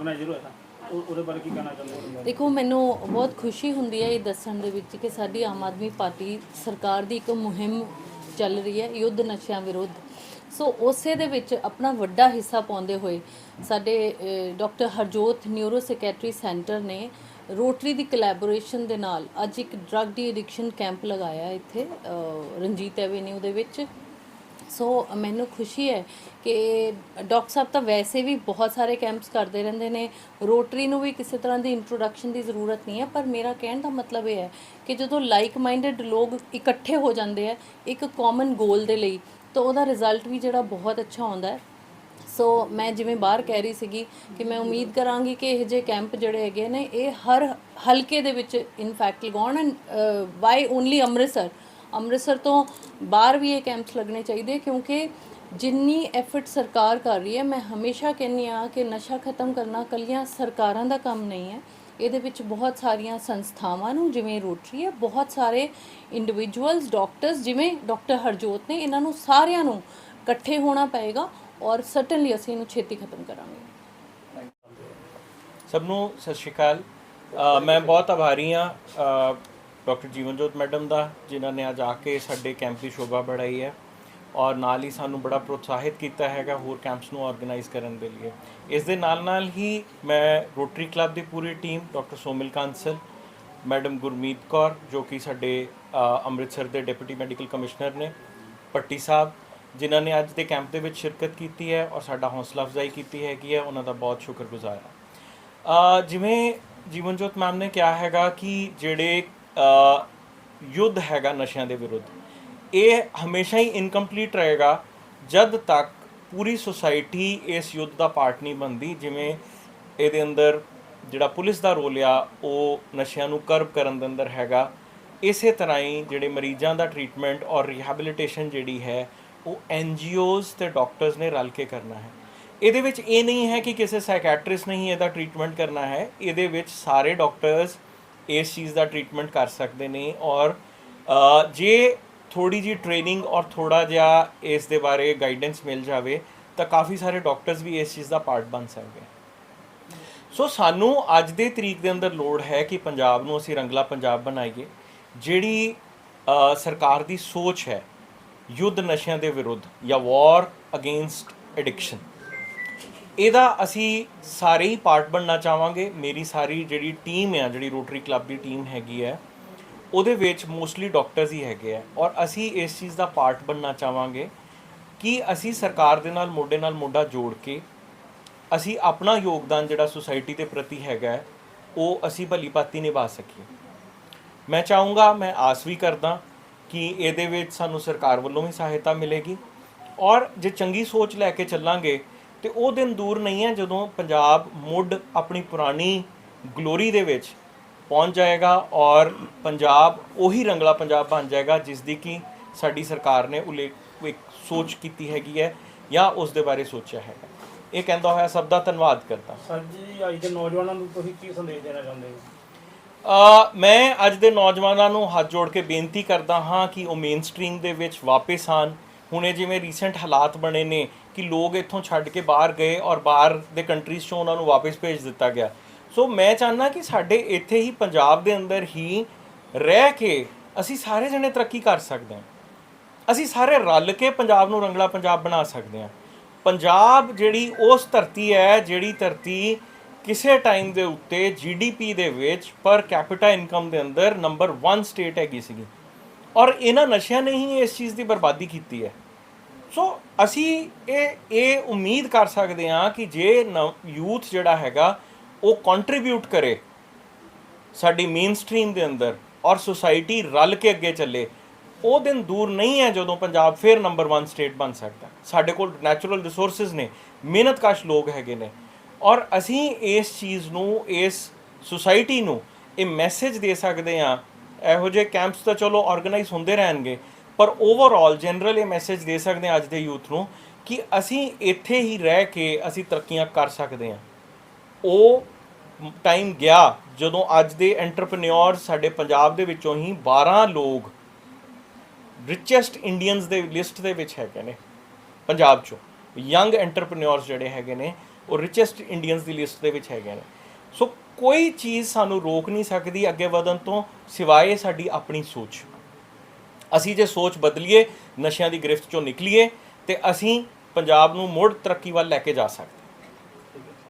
Organiser ਹੋਇਆ ਤਾਂ ਉਹ- ਉਹਦੇ ਬਾਰੇ ਕੀ ਕਹਿਣਾ ਚਾਹੁੰਦੇ ਹੋ? ਦੇਖੋ ਮੈਨੂੰ ਬਹੁਤ ਖੁਸ਼ੀ ਹੁੰਦੀ ਹੈ ਇਹ ਦੱਸਣ ਦੇ ਵਿੱਚ ਕਿ ਸਾਡੀ ਆਮ ਆਦਮੀ ਪਾਰਟੀ ਸਰਕਾਰ ਦੀ ਇੱਕ ਮੁਹਿੰਮ ਚੱਲ ਰਹੀ ਹੈ ਯੁੱਧ ਨਸ਼ਿਆਂ ਵਿਰੁੱਧ। ਸੋ ਉਸੇ ਦੇ ਵਿੱਚ ਆਪਣਾ ਵੱਡਾ ਹਿੱਸਾ ਪਾਉਂਦੇ ਹੋਏ ਸਾਡੇ doctor Harjot neuro secretary centre ਨੇ ਰੋਟਰੀ ਦੀ ਕੋਲੈਬੋਰੇਸ਼ਨ ਦੇ ਨਾਲ ਅੱਜ ਇੱਕ ਡਰੱਗ ਦੀ ਐਡਿਕਸ਼ਨ ਕੈਂਪ ਲਗਾਇਆ ਇੱਥੇ ਅ, ਰਣਜੀਤ ਐਵੇਨਿਊ ਦੇ ਵਿੱਚ। ਸੋ ਮੈਨੂੰ ਖੁਸ਼ੀ ਹੈ ਕਿ ਡਾਕਟਰ ਸਾਹਿਬ ਤਾਂ ਵੈਸੇ ਵੀ ਬਹੁਤ ਸਾਰੇ ਕੈਂਪਸ ਕਰਦੇ ਰਹਿੰਦੇ ਨੇ। ਰੋਟਰੀ ਨੂੰ ਵੀ ਕਿਸੇ ਤਰ੍ਹਾਂ ਦੀ ਇੰਟਰੋਡਕਸ਼ਨ ਦੀ ਜ਼ਰੂਰਤ ਨਹੀਂ ਹੈ, ਪਰ ਮੇਰਾ ਕਹਿਣ ਦਾ ਮਤਲਬ ਇਹ ਹੈ ਕਿ ਜਦੋਂ ਲਾਈਕ ਮਾਈਂਡਡ ਲੋਕ ਇਕੱਠੇ ਹੋ ਜਾਂਦੇ ਆ, ਇੱਕ ਕਾਮਨ ਗੋਲ ਦੇ ਲਈ, ਤਾਂ ਉਹਦਾ ਰਿਜ਼ਲਟ ਵੀ ਜਿਹੜਾ ਬਹੁਤ ਅੱਛਾ ਆਉਂਦਾ ਹੈ। ਸੋ ਮੈਂ ਜਿਵੇਂ ਬਾਹਰ ਕਹਿ ਰਹੀ ਸੀਗੀ ਕਿ ਮੈਂ ਉਮੀਦ ਕਰਾਂਗੀ ਕਿ ਇਹ ਜੇ ਕੈਂਪ ਜਿਹੜੇ ਹੈਗੇ ਨੇ, ਇਹ ਹਰ ਹਲਕੇ ਦੇ ਵਿੱਚ ਇਨਫੈਕਟ ਲਗਾਉਣ and why only Amritsar. Amritsar ਤੋਂ ਬਾਹਰ ਵੀ ਇਹ ਕੈਂਪਸ ਲੱਗਣੇ ਚਾਹੀਦੇ ਕਿਉਂਕਿ ਜਿੰਨੀ ਐਫਰਟ ਸਰਕਾਰ ਕਰ ਰਹੀ ਹੈ, ਮੈਂ ਹਮੇਸ਼ਾ ਕਹਿੰਦੀ ਆ ਕਿ ਨਸ਼ਾ ਖਤਮ ਕਰਨਾ ਕੱਲੀਆਂ ਸਰਕਾਰਾਂ ਦਾ ਕੰਮ ਨਹੀਂ ਹੈ। ਇਹਦੇ ਵਿੱਚ ਬਹੁਤ ਸਾਰੀਆਂ ਸੰਸਥਾਵਾਂ ਨੂੰ, ਜਿਵੇਂ ਰੋਟਰੀ ਹੈ, ਬਹੁਤ ਸਾਰੇ ਇੰਡੀਵਿਜੂਅਲਸ ਡਾਕਟਰਸ ਜਿਵੇਂ ਡਾਕਟਰ ਹਰਜੋਤ ਨੇ, ਇਹਨਾਂ ਨੂੰ ਸਾਰਿਆਂ ਨੂੰ ਇਕੱਠੇ ਹੋਣਾ ਪਏਗਾ ਔਰ ਸਰਟਨਲੀ ਅਸੀਂ ਇਹਨੂੰ ਛੇਤੀ ਖਤਮ ਕਰਾਂਗੇ। ਸਭ ਨੂੰ ਸਤਿ ਸ਼੍ਰੀ ਅਕਾਲ। ਮੈਂ ਬਹੁਤ ਆਭਾਰੀ ਹਾਂ। ਡਾਕਟਰ ਜੀਵਨਜੋਤ ਮੈਡਮ ਦਾ ਜਿਨ੍ਹਾਂ ਨੇ ਅੱਜ ਆ ਕੇ ਸਾਡੇ ਕੈਂਪ ਦੀ ਸ਼ੋਭਾ ਬੜਾਈ ਹੈ ਔਰ ਨਾਲ ਹੀ ਸਾਨੂੰ ਬੜਾ ਪ੍ਰੋਤਸਾਹਿਤ ਕੀਤਾ ਹੈਗਾ ਹੋਰ ਕੈਂਪਸ ਨੂੰ ਆਰਗੇਨਾਈਜ਼ ਕਰਨ ਦੇ ਲਈ। ਇਸ ਦੇ ਨਾਲ ਨਾਲ ਹੀ ਮੈਂ ਰੋਟਰੀ ਕਲੱਬ ਦੀ ਪੂਰੀ team doctor Somil Kansal madam Gurmeet Kaur ਜੋ ਕਿ ਸਾਡੇ ਅੰਮ੍ਰਿਤਸਰ ਦੇ ਡਿਪਟੀ ਮੈਡੀਕਲ ਕਮਿਸ਼ਨਰ ਨੇ ਪੱਟੀ ਸਾਹਿਬ ਜਿਨ੍ਹਾਂ ਨੇ ਅੱਜ ਦੇ ਕੈਂਪ ਦੇ ਵਿੱਚ ਸ਼ਿਰਕਤ ਕੀਤੀ ਹੈ ਔਰ ਸਾਡਾ ਹੌਸਲਾ ਅਫਜ਼ਾਈ ਕੀਤੀ ਹੈਗੀ ਹੈ ਉਹਨਾਂ ਦਾ ਬਹੁਤ ਸ਼ੁਕਰਗੁਜ਼ਾਰ ਹਾਂ। ਅ, ਜਿਵੇਂ ਜੀਵਨਜੋਤ ਮੈਮ ਨੇ ਕਿਹਾ ਹੈਗਾ ਕਿ ਜਿਹੜੇ ਯੁੱਧ ਹੈਗਾ ਨਸ਼ਿਆਂ ਦੇ ਵਿਰੁੱਧ। ਇਹ ਹਮੇਸ਼ਾ ਹੀ ਇਨਕੰਪਲੀਟ ਰਹੇਗਾ ਜਦ ਤੱਕ ਪੂਰੀ ਸੁਸਾਇਟੀ ਇਸ ਯੁੱਧ ਦਾ ਪਾਰਟ ਨਹੀਂ ਬਣਦੀ, ਜਿਵੇਂ ਇਹਦੇ ਅੰਦਰ ਜਿਹੜਾ ਪੁਲਿਸ ਦਾ ਰੋਲ ਆ, ਉਹ ਨਸ਼ਿਆਂ ਨੂੰ ਕਰਬ ਕਰਨ ਦੇ ਅੰਦਰ ਹੈਗਾ। ਇਸੇ ਤਰ੍ਹਾਂ ਹੀ ਜਿਹੜੇ ਮਰੀਜ਼ਾਂ ਦਾ ਟ੍ਰੀਟਮੈਂਟ ਔਰ ਰਿਹੈਬਿਲਿਟੇਸ਼ਨ ਜਿਹੜੀ ਹੈ, ਉਹ ਐਨਜੀਓਜ਼ ਤੇ ਡਾਕਟਰਸ ਨੇ ਰਲ ਕੇ ਕਰਨਾ ਹੈ। ਇਹਦੇ ਵਿੱਚ ਇਹ ਨਹੀਂ ਹੈ ਕਿ ਕਿਸੇ ਸਾਈਕੈਟ੍ਰਿਸਟ ਨੇ ਹੀ ਇਹਦਾ ਟ੍ਰੀਟਮੈਂਟ ਕਰਨਾ ਹੈ। ਇਹਦੇ ਵਿੱਚ ਸਾਰੇ ਡਾਕਟਰਸ ਇਸ ਚੀਜ਼ ਦਾ ਟ੍ਰੀਟਮੈਂਟ ਕਰ ਸਕਦੇ ਨੇ ਔਰ ਜੇ ਥੋੜੀ ਜੀ ਟ੍ਰੇਨਿੰਗ ਔਰ ਥੋੜਾ ਜਿਹਾ ਇਸ ਦੇ ਬਾਰੇ ਗਾਈਡੈਂਸ ਮਿਲ ਜਾਵੇ, ਤਾਂ ਕਾਫੀ ਸਾਰੇ ਡਾਕਟਰਸ ਵੀ ਇਸ ਚੀਜ਼ ਦਾ ਪਾਰਟ ਬਣ ਸਕਦੇ ਸੋ ਸਾਨੂੰ ਅੱਜ ਦੇ ਤਰੀਕ ਦੇ ਅੰਦਰ ਲੋੜ ਹੈ ਕਿ ਪੰਜਾਬ ਨੂੰ ਅਸੀਂ ਰੰਗਲਾ ਪੰਜਾਬ ਬਣਾਈਏ, ਜਿਹੜੀ ਸਰਕਾਰ ਦੀ ਸੋਚ ਹੈ ਯੁੱਧ ਨਸ਼ਿਆਂ ਦੇ ਵਿਰੁੱਧ ਜਾਂ ਵਾਰ ਅਗੇਂਸਟ ਐਡਿਕਸ਼ਨ ਇਹਦਾ ਅਸੀਂ ਸਾਰੇ ਹੀ ਪਾਰਟ ਬਣਨਾ ਚਾਹਾਂਗੇ। ਮੇਰੀ ਸਾਰੀ ਜਿਹੜੀ ਟੀਮ ਆ, ਜਿਹੜੀ ਰੋਟਰੀ ਕਲੱਬ ਦੀ ਟੀਮ ਹੈਗੀ ਹੈ ਉਹਦੇ ਵਿੱਚ ਮੋਸਟਲੀ ਡਾਕਟਰਸ ਹੀ ਹੈਗੇ ਆ। ਔਰ ਅਸੀਂ ਇਸ ਚੀਜ਼ ਦਾ ਪਾਰਟ ਬਣਨਾ ਚਾਹਾਂਗੇ ਕਿ ਅਸੀਂ ਸਰਕਾਰ ਦੇ ਨਾਲ, ਮੋਢੇ ਨਾਲ ਮੋਢਾ ਜੋੜ ਕੇ ਅਸੀਂ ਆਪਣਾ ਯੋਗਦਾਨ ਜਿਹੜਾ ਸੁਸਾਇਟੀ ਦੇ ਪ੍ਰਤੀ ਹੈਗਾ, ਉਹ ਅਸੀਂ ਭਲੀ ਭਾਂਤੀ ਨਿਭਾ ਸਕੀਏ। ਮੈਂ ਚਾਹੂੰਗਾ, ਮੈਂ ਆਸ ਵੀ ਕਰਦਾ ਕਿ ਇਹਦੇ ਵਿੱਚ ਸਾਨੂੰ ਸਰਕਾਰ ਵੱਲੋਂ ਵੀ ਸਹਾਇਤਾ ਮਿਲੇਗੀ। ਔਰ ਜੇ ਚੰਗੀ ਸੋਚ ਲੈ ਕੇ ਚੱਲਾਂਗੇ ਤੇ ਉਹ ਦਿਨ ਦੂਰ ਨਹੀਂ ਹੈ ਜਦੋਂ ਪੰਜਾਬ ਮੁੱਢ ਆਪਣੀ ਪੁਰਾਣੀ ਗਲੋਰੀ ਦੇ ਵਿੱਚ ਪਹੁੰਚ ਜਾਏਗਾ ਔਰ ਪੰਜਾਬ ਉਹੀ ਰੰਗਲਾ ਪੰਜਾਬ ਬਣ ਜਾਏਗਾ ਜਿਸ ਦੀ ਕਿ ਸਾਡੀ ਸਰਕਾਰ ਨੇ ਉਲੇਖ ਇੱਕ ਸੋਚ ਕੀਤੀ ਹੈਗੀ ਹੈ ਜਾਂ ਉਸ ਦੇ ਬਾਰੇ ਸੋਚਿਆ ਹੈਗਾ। ਇਹ ਕਹਿੰਦਾ ਹੋਇਆ ਸਭ ਦਾ ਧੰਨਵਾਦ ਕਰਦਾ। ਸਰ ਜੀ ਅੱਜ ਦੇ ਨੌਜਵਾਨਾਂ ਨੂੰ ਤੁਸੀਂ ਕੀ ਸੰਦੇਸ਼ ਦੇਣਾ ਚਾਹੁੰਦੇ ਹੋ? ਅ ਮੈਂ ਅੱਜ ਦੇ ਨੌਜਵਾਨਾਂ ਨੂੰ ਹੱਥ ਜੋੜ ਕੇ ਬੇਨਤੀ ਕਰਦਾ ਹਾਂ ਕਿ ਉਹ ਮੇਨ ਸਟ੍ਰੀਮ ਦੇ ਵਿੱਚ ਵਾਪਸ ਆਣ ਹੁਣੇ ਜਿਵੇਂ ਰੀਸੈਂਟ ਹਾਲਾਤ ਬਣੇ ਨੇ ਕਿ ਲੋਕ ਇੱਥੋਂ ਛੱਡ ਕੇ ਬਾਹਰ ਗਏ ਔਰ ਬਾਹਰ ਦੇ ਕੰਟਰੀਜ਼ 'ਚੋਂ ਉਹਨਾਂ ਨੂੰ ਵਾਪਸ ਭੇਜ ਦਿੱਤਾ ਗਿਆ। ਸੋ ਮੈਂ ਚਾਹੁੰਦਾ ਕਿ ਸਾਡੇ ਇੱਥੇ ਹੀ ਪੰਜਾਬ ਦੇ ਅੰਦਰ ਹੀ ਰਹਿ ਕੇ ਅਸੀਂ ਸਾਰੇ ਜਣੇ ਤਰੱਕੀ ਕਰ ਸਕਦੇ ਹਾਂ। ਅਸੀਂ ਸਾਰੇ ਰਲ ਕੇ ਪੰਜਾਬ ਨੂੰ ਰੰਗਲਾ ਪੰਜਾਬ ਬਣਾ ਸਕਦੇ ਹਾਂ। ਪੰਜਾਬ ਜਿਹੜੀ ਉਸ ਧਰਤੀ ਹੈ, ਜਿਹੜੀ ਧਰਤੀ ਕਿਸੇ ਟਾਈਮ ਦੇ ਉੱਤੇ ਜੀਡੀਪੀ ਦੇ ਵਿੱਚ ਪਰ ਕੈਪੀਟਾ ਇਨਕਮ ਦੇ ਅੰਦਰ ਨੰਬਰ 1 ਸਟੇਟ ਹੈਗੀ ਸੀਗੀ। ਔਰ ਇਹਨਾਂ ਨਸ਼ਿਆਂ ਨੇ ਹੀ ਇਸ ਚੀਜ਼ ਦੀ ਬਰਬਾਦੀ ਕੀਤੀ ਹੈ। ਸੋ ਅਸੀਂ ਇਹ ਇਹ ਉਮੀਦ ਕਰ ਸਕਦੇ ਹਾਂ ਕਿ ਜੇ ਯੂਥ ਜਿਹੜਾ ਹੈਗਾ, ਉਹ ਕੰਟਰੀਬਿਊਟ ਕਰੇ ਸਾਡੀ ਮੇਨ ਸਟ੍ਰੀਮ ਦੇ ਅੰਦਰ ਔਰ ਸੁਸਾਇਟੀ ਰਲ ਕੇ ਅੱਗੇ ਚੱਲੇ, ਉਹ ਦਿਨ ਦੂਰ ਨਹੀਂ ਹੈ ਜਦੋਂ ਪੰਜਾਬ ਫਿਰ ਨੰਬਰ 1 ਸਟੇਟ ਬਣ ਸਕਦਾ। ਸਾਡੇ ਕੋਲ ਨੈਚੁਰਲ ਰਿਸੋਰਸਸ ਨੇ ਮਿਹਨਤਕਸ਼ ਲੋਕ ਹੈਗੇ ਨੇ ਔਰ ਅਸੀਂ ਇਸ ਚੀਜ਼ ਨੂੰ, ਇਸ ਸੁਸਾਇਟੀ ਨੂੰ ਇਹ ਮੈਸੇਜ ਦੇ ਸਕਦੇ ਹਾਂ। ਇਹੋ ਜਿਹੇ ਕੈਂਪਸ ਤਾਂ ਚਲੋ ਆਰਗੇਨਾਈਜ਼ ਹੁੰਦੇ ਰਹਿਣਗੇ ਪਰ ਓਵਰਆਲ ਜਨਰਲ ਇਹ ਮੈਸੇਜ ਦੇ ਸਕਦੇ ਹਾਂ ਅੱਜ ਦੇ ਯੂਥ ਨੂੰ ਕਿ ਅਸੀਂ ਇੱਥੇ ਹੀ ਰਹਿ ਕੇ ਅਸੀਂ ਤਰੱਕੀਆਂ ਕਰ ਸਕਦੇ ਹਾਂ। ਉਹ ਟਾਈਮ ਗਿਆ ਜਦੋਂ ਅੱਜ ਦੇ ਐਂਟਰਪ੍ਰੈਨਿਓਰ ਸਾਡੇ ਪੰਜਾਬ ਦੇ ਵਿੱਚੋਂ ਹੀ 12 ਲੋਕ ਰਿਚੈਸਟ ਇੰਡੀਅਨਸ ਦੇ ਲਿਸਟ ਦੇ ਵਿੱਚ ਹੈਗੇ ਨੇ ਪੰਜਾਬ ਚੋਂ। ਯੰਗ ਐਂਟਰਪ੍ਰੀਨਿਓਰਸ ਜਿਹੜੇ ਹੈਗੇ ਨੇ, ਉਹ ਰਿਚੈਸਟ ਇੰਡੀਅਨਸ ਦੀ ਲਿਸਟ ਦੇ ਵਿੱਚ ਹੈਗੇ ਨੇ। ਸੋ ਕੋਈ ਚੀਜ਼ ਸਾਨੂੰ ਰੋਕ ਨਹੀਂ ਸਕਦੀ ਅੱਗੇ ਵਧਣ ਤੋਂ ਸਿਵਾਏ ਸਾਡੀ ਆਪਣੀ ਸੋਚ। ਅਸੀਂ ਜੇ ਸੋਚ ਬਦਲੀਏ, ਨਸ਼ਿਆਂ ਦੀ ਗ੍ਰਿਫਤ ਚੋਂ ਨਿਕਲੀਏ, ਤੇ ਅਸੀਂ ਪੰਜਾਬ ਨੂੰ ਮੁੜ ਤਰੱਕੀ ਵੱਲ ਲੈ ਕੇ ਜਾ ਸਕਦੇ